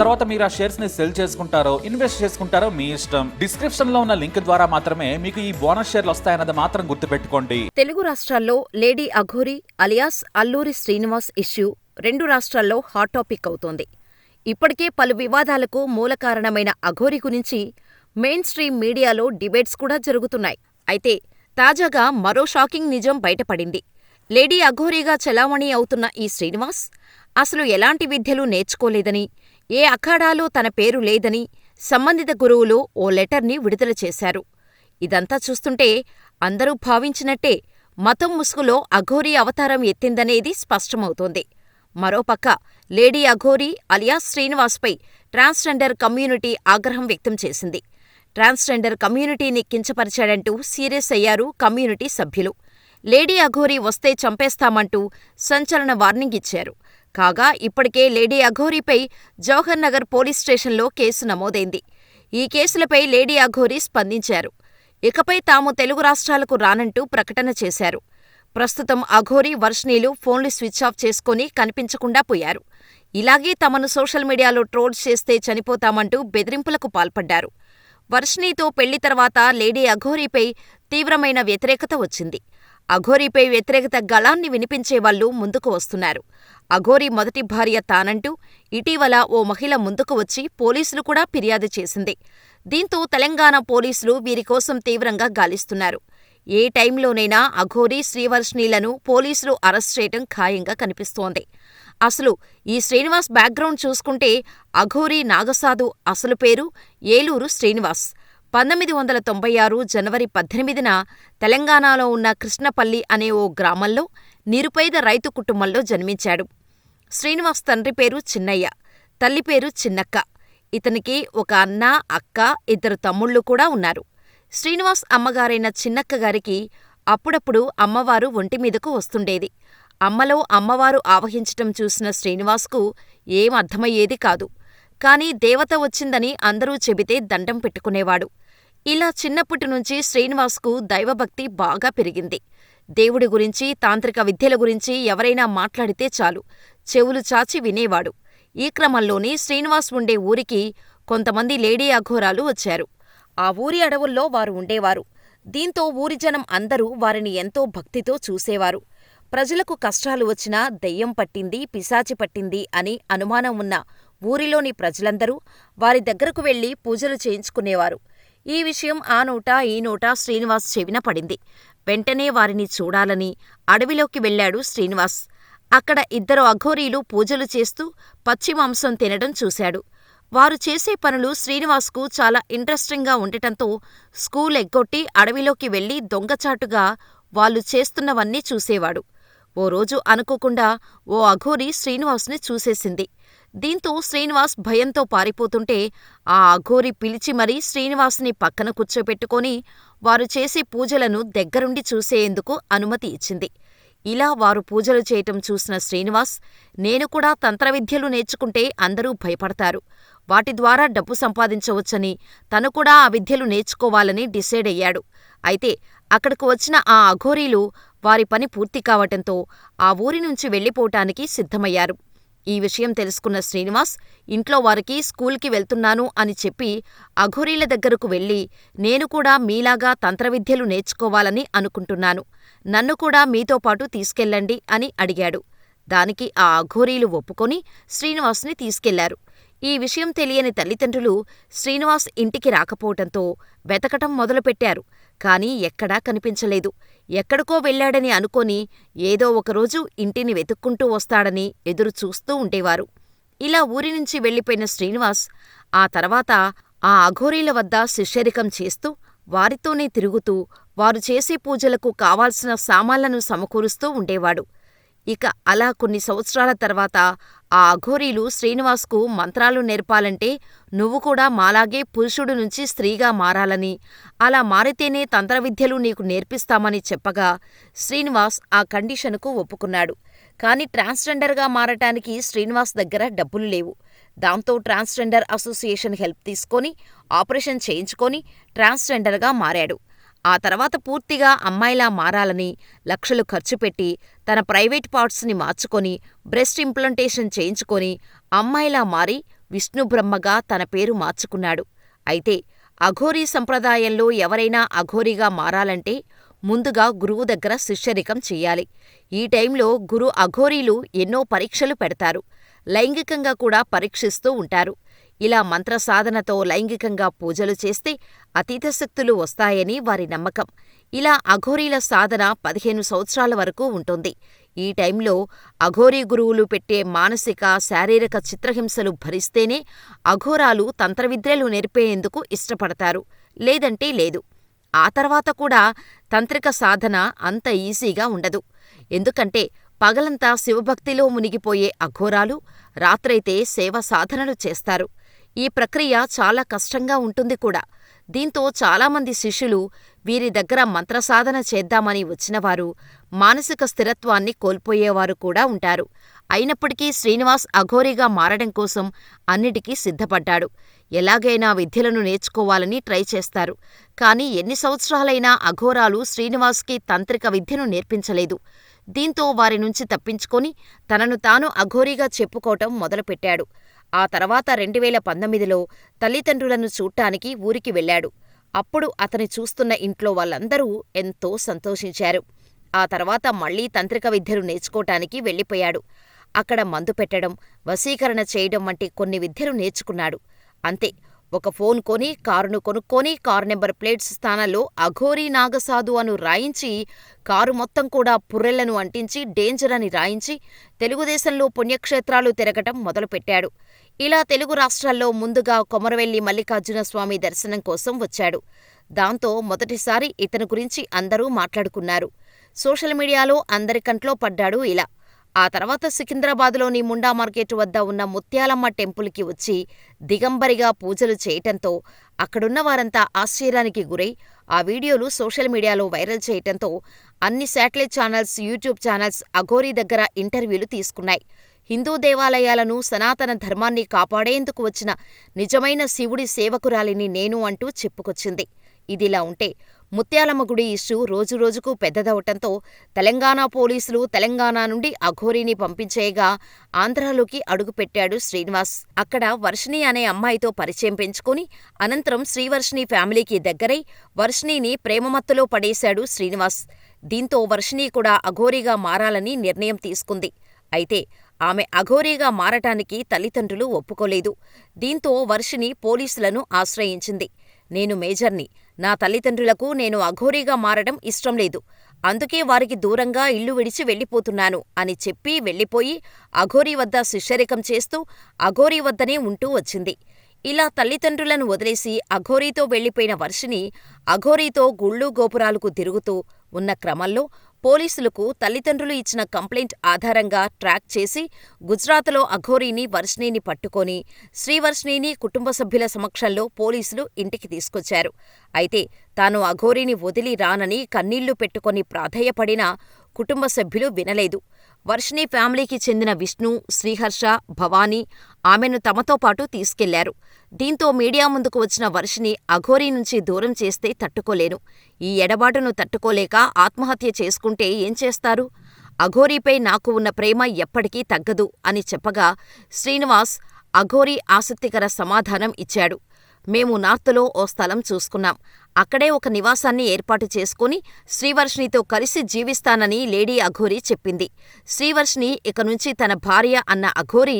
తర్వాత మీరు ఆ షేర్స్ని సెల్ చేసుకుంటారో ఇన్వెస్ట్ చేసుకుంటారో మీ ఇష్టం. డిస్క్రిప్షన్లో ఉన్న లింక్ ద్వారా మాత్రమే మీకు ఈ బోనస్ షేర్లు వస్తాయన్నది మాత్రం గుర్తుపెట్టుకోండి. తెలుగు రాష్ట్రాల్లో lady Aghori alias Alluri Srinivas issue రెండు రాష్ట్రాల్లో హాట్ టాపిక్ అవుతోంది. ఇప్పటికే పలు వివాదాలకు మూల కారణమైన అఘోరి గురించి మెయిన్ స్ట్రీమ్ మీడియాలో డిబేట్స్ కూడా జరుగుతున్నాయి. అయితే తాజాగా మరో షాకింగ్ నిజం బయటపడింది. లేడీ అఘోరీగా చలామణి అవుతున్న ఈ శ్రీనివాస్ అసలు ఎలాంటి విద్యలు నేర్చుకోలేదని ఏ అఖాడాలో తన పేరు లేదని సంబంధిత గురువులు ఓ లెటర్ని విడుదల చేశారు. ఇదంతా చూస్తుంటే అందరూ భావించినట్టే మతం ముసుగులో అఘోరీ అవతారం ఎత్తిందనేది స్పష్టమవుతోంది. మరోపక్క లేడీ అఘోరీ అలియాస్ శ్రీనివాస్పై ట్రాన్స్జెండర్ కమ్యూనిటీ ఆగ్రహం వ్యక్తం చేసింది. ట్రాన్స్జెండర్ కమ్యూనిటీని కించపరిచాడంటూ సీరియస్ అయ్యారు కమ్యూనిటీ సభ్యులు. లేడీ అఘోరీ వస్తే చంపేస్తామంటూ సంచలన వార్నింగ్ ఇచ్చారు. కాగా ఇప్పటికే లేడీ అఘోరీపై జవహర్ నగర్ పోలీస్ స్టేషన్లో కేసు నమోదైంది. ఈ కేసులపై లేడీ అఘోరీ స్పందించారు. ఇకపై తాము తెలుగు రాష్ట్రాలకు రానంటూ ప్రకటన చేశారు. ప్రస్తుతం అఘోరీ వర్షనీలు ఫోన్లు స్విచ్ ఆఫ్ చేసుకుని కనిపించకుండా పోయారు. ఇలాగే తమను సోషల్ మీడియాలో ట్రోల్ చేస్తే చనిపోతామంటూ బెదిరింపులకు పాల్పడ్డారు. వర్షిణితో పెళ్ళి తర్వాత లేడీ అఘోరీపై తీవ్రమైన వ్యతిరేకత వచ్చింది. అఘోరీపై వ్యతిరేకత గళాన్ని వినిపించేవాళ్ళు ముందుకు వస్తున్నారు. అఘోరీ మొదటి భార్య తానంటూ ఇటీవల ఓ మహిళ ముందుకు వచ్చి పోలీసులు కూడా ఫిర్యాదు చేసింది. దీంతో తెలంగాణ పోలీసులు వీరికోసం తీవ్రంగా గాలిస్తున్నారు. ఏ టైంలోనైనా అఘోరీ శ్రీవర్షిణీలను పోలీసులు అరెస్ట్ చేయటం ఖాయంగా కనిపిస్తోంది. అసలు ఈ శ్రీనివాస్ బ్యాక్గ్రౌండ్ చూసుకుంటే అఘోరీ నాగసాధు అసలు పేరు ఏలూరు శ్రీనివాస్. పంతొమ్మిది వందల తొంభై ఆరు జనవరి పద్దెనిమిదిన తెలంగాణలో ఉన్న కృష్ణపల్లి అనే ఓ గ్రామంలో నిరుపేద రైతు కుటుంబంలో జన్మించాడు. శ్రీనివాస్ తండ్రి పేరు చిన్నయ్య తల్లి పేరు చిన్నక్క. ఇతనికి ఒక అన్న అక్క ఇద్దరు తమ్ముళ్ళు కూడా ఉన్నారు. శ్రీనివాస్ అమ్మగారైన చిన్నక్కగారికి అప్పుడప్పుడు అమ్మవారు ఒంటిమీదకు వస్తుండేది. అమ్మలో అమ్మవారు ఆవహించటం చూసిన శ్రీనివాస్కు ఏం అర్థమయ్యేది కాదు. కాని దేవత వచ్చిందని అందరూ చెబితే దండం పెట్టుకునేవాడు. ఇలా చిన్నప్పటి నుంచి శ్రీనివాస్కు దైవభక్తి బాగా పెరిగింది. దేవుడి గురించి తాంత్రిక విద్యల గురించి ఎవరైనా మాట్లాడితే చాలు. చెవులు చాచి వినేవాడు. ఈ క్రమంలోనే శ్రీనివాస్ ఉండే ఊరికి కొంతమంది లేడీ అఘోరాలు వచ్చారు. ఆ ఊరి అడవుల్లో వారు ఉండేవారు. దీంతో ఊరిజనం అందరూ వారిని ఎంతో భక్తితో చూసేవారు. ప్రజలకు కష్టాలు వచ్చినా దెయ్యం పట్టింది పిశాచి పట్టింది అని అనుమానం ఉన్న ఊరిలోని ప్రజలందరూ వారి దగ్గరకు వెళ్ళి పూజలు చేయించుకునేవారు. ఈ విషయం ఆ నోటా ఈ నోటా శ్రీనివాస్ చెవిన పడింది. వెంటనే వారిని చూడాలని అడవిలోకి వెళ్ళాడు శ్రీనివాస్. అక్కడ ఇద్దరు అఘోరీలు పూజలు చేస్తూ పచ్చి మాంసం తినడం చూశాడు. వారు చేసే పనులు శ్రీనివాస్కు చాలా ఇంట్రెస్టింగ్గా ఉండటంతో స్కూల్ ఎగ్గొట్టి అడవిలోకి వెళ్ళి దొంగచాటుగా వాళ్ళు చేస్తున్నవన్నీ చూసేవాడు. ఓ రోజు అనుకోకుండా ఓ అఘోరి శ్రీనివాస్ని చూసేసింది. దీంతో శ్రీనివాస్ భయంతో పారిపోతుంటే ఆ అఘోరి పిలిచి మరీ శ్రీనివాస్ని పక్కన కూర్చోపెట్టుకొని వారు చేసే పూజలను దగ్గరుండి చూసేందుకు అనుమతి ఇచ్చింది. ఇలా వారు పూజలు చేయటం చూసిన శ్రీనివాస్ నేను కూడా తంత్రవిద్యలు నేర్చుకుంటే అందరూ భయపడతారు. వాటి ద్వారా డబ్బు సంపాదించవచ్చని తను కూడా ఆ విద్యలు నేర్చుకోవాలని డిసైడ్ అయ్యాడు. అయితే అక్కడకు వచ్చిన ఆ అఘోరీలు వారి పని పూర్తి కావటంతో ఆ ఊరి నుంచి వెళ్ళిపోవటానికి సిద్ధమయ్యారు. ఈ విషయం తెలుసుకున్న శ్రీనివాస్ ఇంట్లో వారికి స్కూల్కి వెళ్తున్నాను అని చెప్పి అఘోరీల దగ్గరకు వెళ్ళి నేను కూడా మీలాగా తంత్రవిద్యలు నేర్చుకోవాలని అనుకుంటున్నాను. నన్ను కూడా మీతో పాటు తీసుకెళ్ళండి అని అడిగాడు. దానికి ఆ అఘోరీలు ఒప్పుకొని శ్రీనివాస్ని తీసుకెళ్ళారు. ఈ విషయం తెలియని తల్లిదండ్రులు శ్రీనివాస్ ఇంటికి రాకపోవటంతో వెతకటం మొదలుపెట్టారు. కాని ఎక్కడా కనిపించలేదు. ఎక్కడికో వెళ్ళాడని అనుకొని ఏదో ఒకరోజు ఇంటిని వెతుక్కుంటూ వస్తాడని ఎదురు చూస్తూ ఉండేవారు. ఇలా ఊరినుంచి వెళ్ళిపోయిన శ్రీనివాస్ ఆ తర్వాత ఆ అఘోరీల వద్ద శిష్యరికం చేస్తూ వారితోనే తిరుగుతూ వారు చేసే పూజలకు కావాల్సిన సామాన్లను సమకూరుస్తూ ఉండేవాడు. ఇక అలా కొన్ని సంవత్సరాల తర్వాత ఆ అఘోరీలు శ్రీనివాస్కు మంత్రాలు నేర్పాలంటే నువ్వు కూడా మాలాగే పురుషుడు నుంచి స్త్రీగా మారాలని. అలా మారితేనే తంత్రవిద్యలు నీకు నేర్పిస్తామని చెప్పగా శ్రీనివాస్ ఆ కండిషనుకు ఒప్పుకున్నాడు. కాని ట్రాన్స్జెండర్గా మారటానికి శ్రీనివాస్ దగ్గర డబ్బులు లేవు. దాంతో ట్రాన్స్జెండర్ అసోసియేషన్ హెల్ప్ తీసుకొని ఆపరేషన్ చేయించుకొని ట్రాన్స్జెండర్గా మారాడు. ఆ తర్వాత పూర్తిగా అమ్మాయిలా మారాలని లక్షలు ఖర్చుపెట్టి తన ప్రైవేట్ పార్ట్స్ని మార్చుకొని బ్రెస్ట్ ఇంప్లంటేషన్ చేయించుకొని అమ్మాయిలా మారి విష్ణుబ్రహ్మగా తన పేరు మార్చుకున్నాడు. అయితే అఘోరీ సంప్రదాయంలో ఎవరైనా అఘోరీగా మారాలంటే ముందుగా గురువు దగ్గర శిష్యరికం చెయ్యాలి ఈ టైంలో గురు అఘోరీలు ఎన్నో పరీక్షలు పెడతారు. లైంగికంగా కూడా పరీక్షిస్తూ ఉంటారు. ఇలా మంత్రసాధనతో లైంగికంగా పూజలు చేస్తే అతీత శక్తులు వస్తాయని వారి నమ్మకం. ఇలా అఘోరీల సాధన పదిహేను సంవత్సరాల వరకు ఉంటుంది. ఈ టైంలో అఘోరీ గురువులు పెట్టే మానసిక శారీరక చిత్రహింసలు భరిస్తేనే అఘోరాలు తంత్రవిద్యలు నేర్పేందుకు ఇష్టపడతారు. లేదంటే లేదు. ఆ తర్వాత కూడా తంత్రిక సాధన అంత ఈజీగా ఉండదు. ఎందుకంటే పగలంతా శివభక్తిలో మునిగిపోయే అఘోరాలు రాత్రైతే సేవ సాధనలు చేస్తారు. ఈ ప్రక్రియ చాలా కష్టంగా ఉంటుంది కూడా. దీంతో చాలామంది శిష్యులు వీరి దగ్గర మంత్రసాధన చేద్దామని వచ్చినవారు మానసిక స్థిరత్వాన్ని కోల్పోయేవారు కూడా ఉంటారు. అయినప్పటికీ శ్రీనివాస్ అఘోరీగా మారడం కోసం అన్నిటికీ సిద్ధపడ్డాడు. ఎలాగైనా విద్యలను నేర్చుకోవాలని ట్రై చేస్తారు. కాని ఎన్ని సంవత్సరాలైనా అఘోరాలు శ్రీనివాస్కి తంత్రిక విద్యను నేర్పించలేదు. దీంతో వారి నుంచి తప్పించుకొని తనను తాను అఘోరీగా చెప్పుకోవటం మొదలుపెట్టాడు. ఆ తర్వాత రెండువేల పంతొమ్మిదిలో తల్లిదండ్రులను చూట్టానికి ఊరికి వెళ్ళాడు. అప్పుడు అతని చూస్తున్న ఇంట్లో వాళ్ళందరూ ఎంతో సంతోషించారు. ఆ తర్వాత మళ్ళీ తంత్రిక విద్యలు నేర్చుకోటానికి వెళ్ళిపోయాడు. అక్కడ మందు పెట్టడం వశీకరణ చేయడం వంటి కొన్ని విద్యలు నేర్చుకున్నాడు. అంతే ఒక ఫోన్ కొని కారును కొనుక్కొని కారు నెంబర్ ప్లేట్స్ స్థానంలో అఘోరీ నాగసాధు అను రాయించి కారు మొత్తం కూడా పుర్రెలను అంటించి డేంజర్ అని రాయించి తెలుగుదేశంలో పుణ్యక్షేత్రాలు తిరగటం మొదలుపెట్టాడు. ఇలా తెలుగు రాష్ట్రాల్లో ముందుగా కొమరవెల్లి మల్లికార్జునస్వామి దర్శనం కోసం వచ్చాడు. దాంతో మొదటిసారి ఇతని గురించి అందరూ మాట్లాడుకున్నారు. సోషల్ మీడియాలో అందరి కంట్లో పడ్డాడు ఇలా. ఆ తర్వాత సికింద్రాబాదులోని ముండా మార్కెట్ వద్ద ఉన్న ముత్యాలమ్మ టెంపుల్కి వచ్చి దిగంబరిగా పూజలు చేయటంతో అక్కడున్న వారంతా ఆశ్చర్యానికి గురై ఆ వీడియోలు సోషల్ మీడియాలో వైరల్ చేయటంతో అన్ని satellite channels YouTube channels Aghori దగ్గర ఇంటర్వ్యూలు తీసుకున్నాయి. హిందూ దేవాలయాలను సనాతన ధర్మాన్ని కాపాడేందుకు వచ్చిన నిజమైన శివుడి సేవకురాలిని నేను అంటూ చెప్పుకొచ్చింది. ఇదిలా ఉంటే ముత్యాలమ్మ గుడి ఇష్యూ రోజురోజుకు పెద్దదవటంతో తెలంగాణ పోలీసులు తెలంగాణ నుండి అఘోరీని పంపించేయగా ఆంధ్రాలోకి అడుగుపెట్టాడు శ్రీనివాస్. అక్కడ వర్షిణి అనే అమ్మాయితో పరిచయం పెంచుకుని అనంతరం శ్రీవర్షిణి ఫ్యామిలీకి దగ్గరై వర్షిణిని ప్రేమమత్తులో పడేశాడు శ్రీనివాస్. దీంతో వర్షిణి కూడా అఘోరీగా మారాలని నిర్ణయం తీసుకుంది. అయితే ఆమె అఘోరీగా మారటానికి తల్లిదండ్రులు ఒప్పుకోలేదు. దీంతో వర్షిణి పోలీసులను ఆశ్రయించింది. నేను మేజర్ని నా తల్లిదండ్రులకు నేను అఘోరీగా మారడం ఇష్టం లేదు. అందుకే వారికి దూరంగా ఇల్లు విడిచి వెళ్ళిపోతున్నాను అని చెప్పి వెళ్ళిపోయి అఘోరీ వద్ద శిష్యరికం చేస్తూ అఘోరీ వద్దనే ఉంటూ వచ్చింది. ఇలా తల్లిదండ్రులను వదిలేసి అఘోరీతో వెళ్ళిపోయిన వర్షిని అఘోరీతో గుళ్ళు గోపురాలకు తిరుగుతూ ఉన్న క్రమంలో పోలీసులకు తల్లిదండ్రులు ఇచ్చిన కంప్లైంట్ ఆధారంగా ట్రాక్ చేసి గుజరాత్లో అఘోరీని వర్షిణిని పట్టుకొని శ్రీవర్షిణిని కుటుంబ సభ్యుల సమక్షంలో పోలీసులు ఇంటికి తీసుకొచ్చారు. అయితే తాను అఘోరీని వదిలి రానని కన్నీళ్ళు పెట్టుకొని ప్రాధేయపడినా కుటుంబ సభ్యులు వినలేదు. వర్షిణి ఫ్యామిలీకి చెందిన విష్ణు శ్రీహర్ష భవానీ ఆమెను తమతో పాటు తీసుకెళ్ళారు. దీంతో మీడియా ముందుకు వచ్చిన వర్షిని అఘోరీ నుంచి దూరం చేస్తే తట్టుకోలేను. ఈ ఎడబాటును తట్టుకోలేక ఆత్మహత్య చేసుకుంటే ఏం చేస్తారు? అఘోరీపై నాకు ఉన్న ప్రేమ ఎప్పటికీ తగ్గదు అని చెప్పగా శ్రీనివాస్ అఘోరీ ఆసక్తికర సమాధానం ఇచ్చాడు. మేము నార్త్లో ఓ స్థలం చూసుకున్నాం. అక్కడే ఒక నివాసాన్ని ఏర్పాటు చేసుకుని శ్రీవర్షినితో కలిసి జీవిస్తానని లేడీ అఘోరీ చెప్పింది. శ్రీవర్షిని ఇక నుంచి తన భార్య అన్న అఘోరి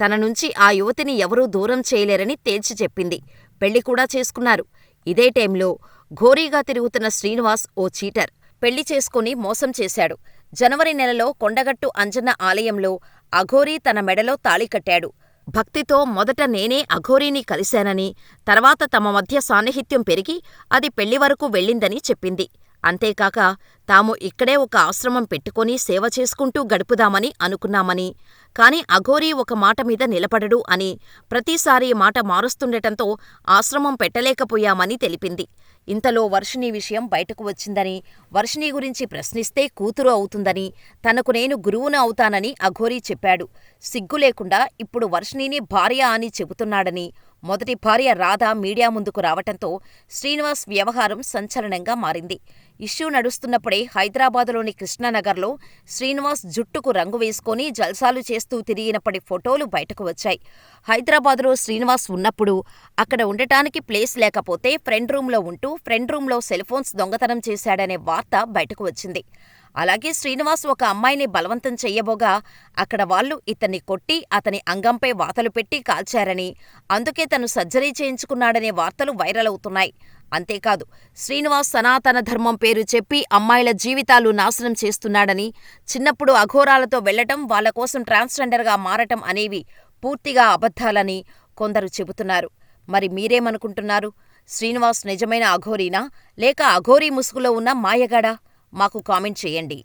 తన నుంచి ఆ యువతిని ఎవరూ దూరం చేయలేరని తేల్చి చెప్పింది. పెళ్ళి కూడా చేసుకున్నారు. ఇదే టైంలో ఘోరీగా తిరుగుతున్న శ్రీనివాస్ ఓ చీటర్ పెళ్ళి చేసుకుని మోసం చేశాడు. జనవరి నెలలో కొండగట్టు అంజన్న ఆలయంలో అఘోరీ తన మెడలో తాళి కట్టాడు. భక్తితో మొదట నేనే అఘోరీని కలిశానని తర్వాత తమ మధ్య సాన్నిహిత్యం పెరిగి అది పెళ్ళి వరకు వెళ్ళిందని చెప్పింది. అంతేకాక తాము ఇక్కడే ఒక ఆశ్రమం పెట్టుకుని సేవ చేసుకుంటూ గడుపుదామని అనుకున్నామని, కాని అఘోరీ ఒక మాట మీద నిలబడడు అని ప్రతిసారీ మాట మారుస్తుండటంతో ఆశ్రమం పెట్టలేకపోయామని తెలిపింది. ఇంతలో వర్షిణి విషయం బయటకు వచ్చిందని, వర్షిణి గురించి ప్రశ్నిస్తే కూతురు అవుతుందని, తనకు నేను గురువును అవుతానని అఘోరీ చెప్పాడు. సిగ్గు లేకుండా ఇప్పుడు వర్షిణిని భార్య అని చెబుతున్నాడని, మొదటి భార్య రాధ మీడియా ముందుకు రావటంతో శ్రీనివాస్ వ్యవహారం సంచలనంగా మారింది. ఇష్యూ నడుస్తున్నప్పుడే హైదరాబాదులోని కృష్ణానగర్లో శ్రీనివాస్ జుట్టుకు రంగు వేసుకొని జల్సాలు చేస్తూ తిరిగినప్పటి ఫోటోలు బయటకు వచ్చాయి. హైదరాబాదులో శ్రీనివాస్ ఉన్నప్పుడు అక్కడ ఉండటానికి ప్లేస్ లేకపోతే ఫ్రెండ్ రూంలో ఉంటూ ఫ్రెండ్ రూమ్లో సెల్ఫోన్స్ దొంగతనం చేశాడనే వార్త బయటకు వచ్చింది. అలాగే శ్రీనివాస్ ఒక అమ్మాయిని బలవంతం చెయ్యబోగా అక్కడ వాళ్ళు ఇతన్ని కొట్టి అతని అంగంపై వాతలు పెట్టి కాల్చారని, అందుకే తను సర్జరీ చేయించుకున్నాడనే వార్తలు వైరల్ అవుతున్నాయి. అంతేకాదు శ్రీనివాస్ సనాతన ధర్మం పేరు చెప్పి అమ్మాయిల జీవితాలు నాశనం చేస్తున్నాడని, చిన్నప్పుడు అఘోరాలతో వెళ్ళటం వాళ్ళ కోసం ట్రాన్స్జెండర్గా మారటం అనేవి పూర్తిగా అబద్ధాలని కొందరు చెబుతున్నారు. మరి మీరేమనుకుంటున్నారు? శ్రీనివాస్ నిజమైన అఘోరీనా లేక అఘోరీ ముసుగులో ఉన్న మాయగాడా? మాకు కామెంట్ చేయండి.